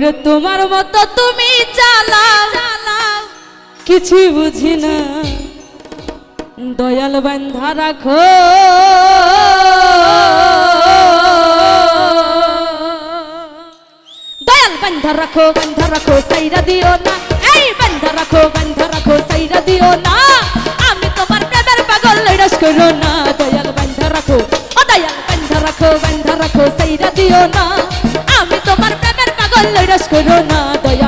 ওরে তোমার মতো তুমি চালাও। চালাও কিছু বুঝি না। দয়াল বান্ধা রাখো। দয়াল বান্ধা রাখো বান্ধা রাখো, সাইরা দিও না। এই বান্ধা রাখো বান্ধা রাখো, সাইরা দিও না। আমি তোমার প্রেমের পাগল রস করো না। দয়াল বান্ধা রাখো ও দয়াল বান্ধা রাখো বান্ধা রাখো, সাইরা দিও না। পাগল রস করো না দয়াল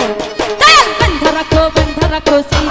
রাখো। বান্ধা রাখো বান্ধা রাখো সেই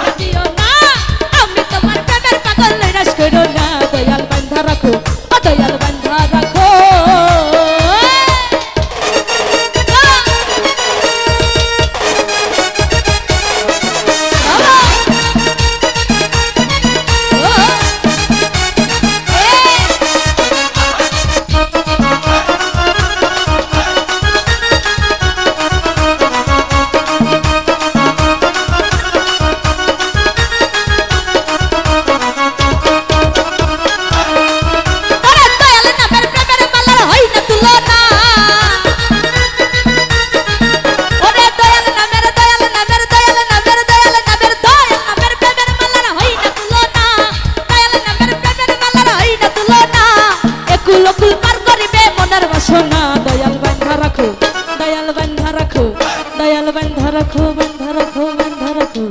দয়াল বান্ধা রাখো বান্ধা রাখো বান্ধা রাখো।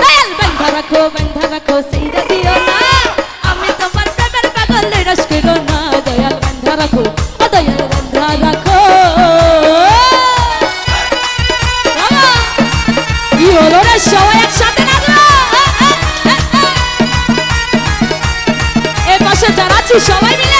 দয়াল বান্ধা রাখো বান্ধা রাখো সেইটা দিও না। আমি তোমার প্রেমের পাগল রস করো না। দয়াল বান্ধা রাখো ও দয়াল বান্ধা রাখো। কি হলো রে সবাই একসাথে নাচলো এ পাশে যারা আছি সবাই মিলে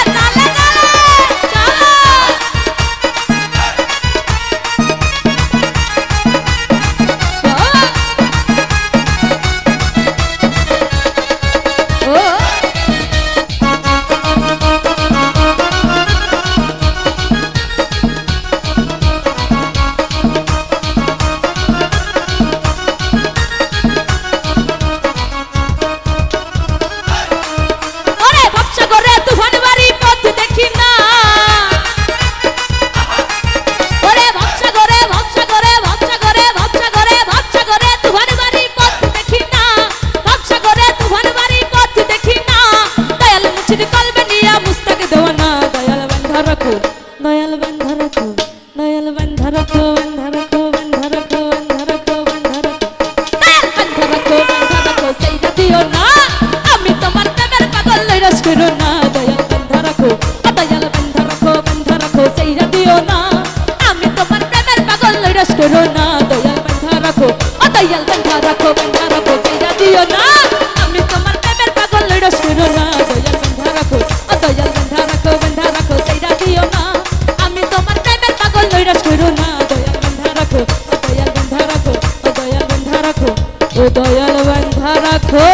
খেল দেখা রাখো বেন্ধা রাখো ফিরা দিও না। আমি তোমার প্রেমের পাগল লড়ো শুনো না, দয়াল বেন্ধা রাখো দয়াল বেন্ধা রাখো বেন্ধা রাখো ফিরা দিও না। আমি তোমার প্রেমের পাগল লড়ো শুনো না, দয়াল বেন্ধা রাখো দয়াল বেন্ধা রাখো দয়াল বেন্ধা রাখো ও দয়াল বেন্ধা রাখো